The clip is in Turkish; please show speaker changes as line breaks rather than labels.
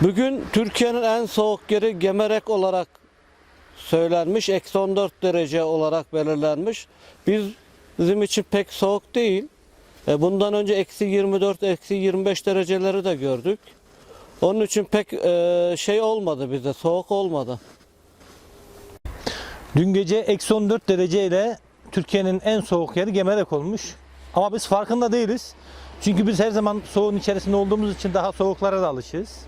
Bugün Türkiye'nin en soğuk yeri Gemerek olarak söylenmiş. Eksi 14 derece olarak belirlenmiş. Biz, bizim için pek soğuk değil. E, Bundan önce eksi 24, eksi 25 dereceleri de gördük. Onun için pek e, şey olmadı bize, soğuk olmadı.
Dün gece eksi 14 dereceyle Türkiye'nin en soğuk yeri Gemerek olmuş. Ama biz farkında değiliz. Çünkü biz her zaman soğuğun içerisinde olduğumuz için daha soğuklara da alışığız.